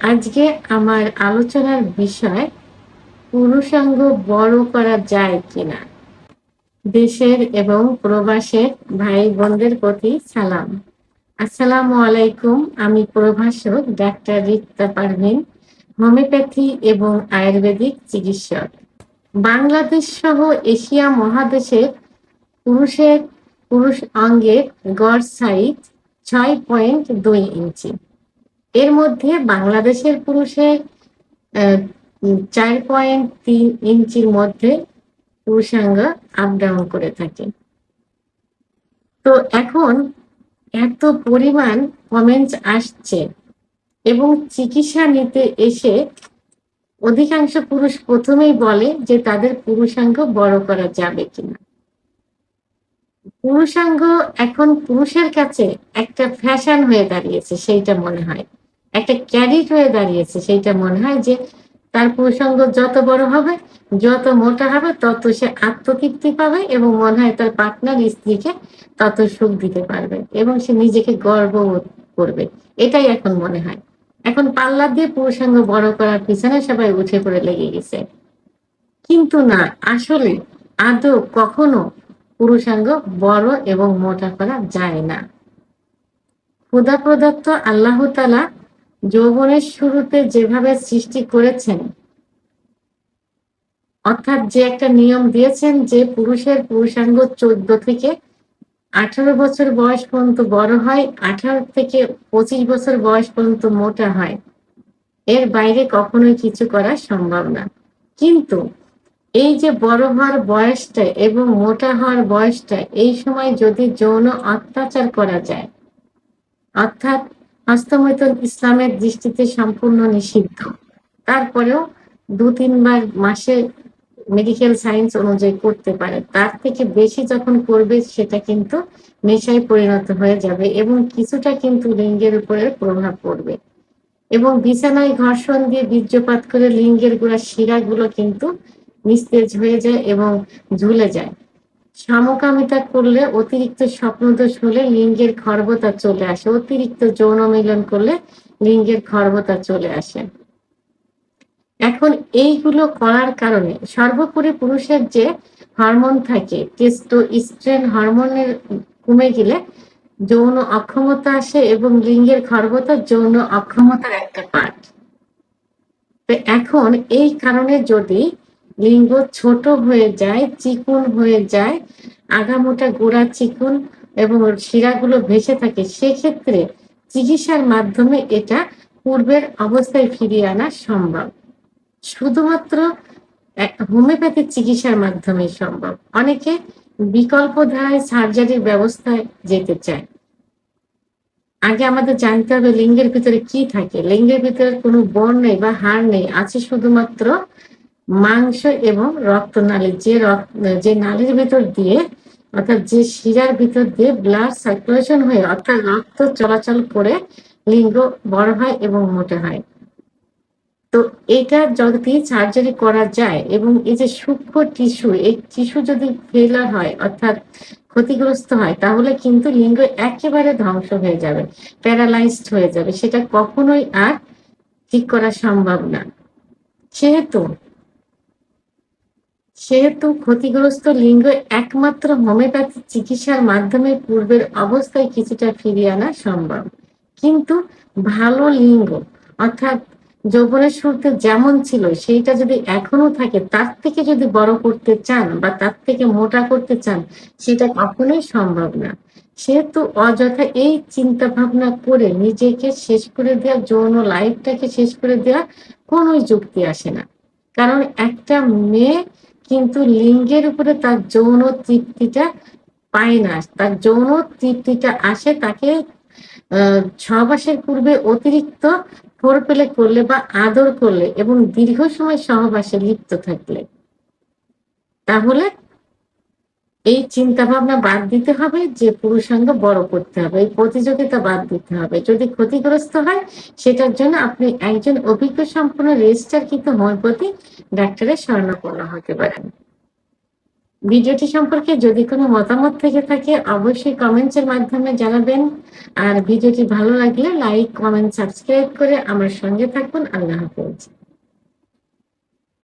আজকে আমার আলোচনার বিষয়, পুরুষাঙ্গ বড় করা যায় কিনা? দেশের এবং প্রবাসের ভাই বোনদের প্রতি সালাম। আসসালামু আলাইকুম, আমি প্রভাষক ডাক্তার রিক্তা পারভিন, হোমিওপ্যাথি এবং আয়ুর্বেদিক চিকিৎসক। বাংলাদেশ সহ এশিয়া মহাদেশের পুরুষের পুরুষ অঙ্গের গড় সাইজ ছয় পয়েন্ট দুই ইঞ্চি। এর মধ্যে বাংলাদেশের পুরুষের চার পয়েন্ট তিন ইঞ্চির মধ্যে পুরুষাঙ্গ আপ ডাউন করে থাকে। তো এখন এত পরিমাণ কমেন্টস আসছে এবং চিকিৎসা নিতে এসে অধিকাংশ পুরুষ প্রথমেই বলে যে তাদের পুরুষাঙ্গ বড় করা যাবে কিনা। পুরুষাঙ্গ এখন পুরুষের কাছে একটা ফ্যাশন হয়ে দাঁড়িয়েছে, সেইটা মনে হয়। একটা ক্যারিট হয়ে দাঁড়িয়েছে, সেইটা মনে হয় যে তার পুরুষাঙ্গ যত বড় হবে, যত মোটা হবে, তত সে আত্মতৃপ্তি পাবে এবং মনে হয় তার পার্টনার স্ত্রীকে তত সুখ দিতে পারবে এবং সে নিজেকে গর্ব করবে। এটাই এখন মনে হয়। এখন পাল্লা দিয়ে পুরুষাঙ্গ বড় করার পিছনে সবাই উঠে পড়ে লেগে গেছে। কিন্তু না, আসলে আদৌ কখনো পুরুষাঙ্গ বড় এবং মোটা করা যায় না। ক্ষুদা প্রদত্ত আল্লাহ তালা যৌবনের শুরুতে যেভাবে সৃষ্টি করেছেন, অর্থাৎ যে একটা নিয়ম দিয়েছেন যে পুরুষের পুরুষাঙ্গ চোদ্দ থেকে আঠারো বছর বয়স পর্যন্ত বড় হয়, আঠারো থেকে পঁচিশ বছর বয়স পর্যন্ত মোটা হয়। এর বাইরে কখনোই কিছু করা সম্ভব না। কিন্তু এই যে বড় হওয়ার বয়সটা এবং মোটা হওয়ার বয়সটা, এই সময় যদি যৌন অত্যাচার করা যায়, অর্থাৎ হস্তমৈথুন ইসলামের দৃষ্টিতে সম্পূর্ণ নিষিদ্ধ। তারপরেও দু তিনবার মাসে মেডিকেল সায়েন্স অনুযায়ী করতে পারে। তার থেকে বেশি যখন করবে, সেটা কিন্তু নেশায় পরিণত হয়ে যাবে এবং কিছুটা কিন্তু লিঙ্গের উপরে প্রভাব পড়বে। এবং বিছানায় ঘর্ষণ দিয়ে বীর্যপাত করে লিঙ্গের গোড়া শিরাগুলো কিন্তু নিস্তেজ হয়ে যায় এবং ঝুলে যায়। সমকামিতা করলে অতিরিক্ত স্বপ্নদোষ হলে লিঙ্গের খর্বতা চলে আসে। অতিরিক্ত যৌন মিলন করলে লিঙ্গের খর্বতা চলে আসে। এখন এইগুলো করার কারণে সর্বোপরি পুরুষের যে হরমোন থাকে টেস্টোস্টেরন হরমোনের কমে গেলে যৌন অক্ষমতা আসে এবং লিঙ্গের খর্বতা যৌন অক্ষমতার একটা পার্ট তো এখন এই কারণে যদি লিঙ্গ ছোট হয়ে যায়, চিকুন হয়ে যায়, আগামোটা গোড়া চিকুন এবং শিরাগুলো ভেসে থাকে, সেক্ষেত্রে চিকিৎসার মাধ্যমে এটা পূর্বের অবস্থায় ফিরিয়ে আনা সম্ভব। শুধুমাত্র হোমিওপ্যাথিক চিকিৎসার মাধ্যমে সম্ভব। অনেকে বিকল্প ধারায় সার্জারির ব্যবস্থায় যেতে চায়। আগে আমাদের জানতে হবে লিঙ্গের ভিতরে কি থাকে। লিঙ্গের ভিতরে কোনো বন নেই বা হাড় নেই, আছে শুধুমাত্র মাংস এবং রক্তনালী, যে রক্ত, যে নালীর ভিতর দিয়ে, অর্থাৎ যে শিরার ভিতর দিয়ে ব্লাড সার্কুলেশন হয়ে, অর্থাৎ রক্ত চলাচল করে লিঙ্গ বড় হয় এবং মোটা হয়। তো এটা যদি সার্জারি করা যায় এবং এই যে সূক্ষ্ম টিস্যু এই টিস্যু যদি ফেলার হয়, অর্থাৎ ক্ষতিগ্রস্ত হয়, তাহলে কিন্তু লিঙ্গ একেবারে ধ্বংস হয়ে যাবে প্যারালাইজড হয়ে যাবে। সেটা কখনোই আর ঠিক করা সম্ভব না। সেহেতু সেহেতু ক্ষতিগ্রস্ত লিঙ্গ একমাত্র হোমিওপ্যাথি চিকিৎসার মাধ্যমে পূর্বের অবস্থায় কিছুটা ফিরিয়ে আনা সম্ভব। কিন্তু ভালো লিঙ্গ, অর্থাৎ যৌবনের শুরুতে যেমন ছিল, সেইটা যদি এখনও থাকে, তার থেকে যদি বড় করতে চান বা তার থেকে মোটা করতে চান, সেটা কখনোই সম্ভব না। সেহেতু অযথা এই চিন্তা ভাবনা করে নিজেকে শেষ করে দেওয়া যৌন লাইফটাকে শেষ করে দেওয়া কোনো যুক্তি আসে না। কারণ একটা মেয়ে কিন্তু লিঙ্গের উপরে তার যৌন তৃপ্তিটা পায় না। তার যৌন তৃপ্তিটা আসে তাকে সহবাসের পূর্বে অতিরিক্ত ফোর পেলে করলে বা আদর করলে এবং দীর্ঘ সময় সহবাসে লিপ্ত থাকলে। তাহলে এই চিন্তা ভাবনা বাদ দিতে হবে যে পুরুষাঙ্গ বড় করতে হবে, এই প্রতিযোগিতা বাদ দিতে হবে। যদি ক্ষতিগ্রস্ত হয়, সেটার জন্য আপনি একজন অভিজ্ঞ সম্পন্ন রেজিস্টার কিন্তু হোমিওপ্যাথি ডাক্তারের স্বর্ণপূর্ণ হতে পারেন। ভিডিওটি সম্পর্কে যদি কোনো মতামত থেকে থাকে, অবশ্যই কমেন্টসের মাধ্যমে জানাবেন। আর ভিডিওটি ভালো লাগলে লাইক, কমেন্ট, সাবস্ক্রাইব করে আমার সঙ্গে থাকুন। আল্লাহ হাফেজ।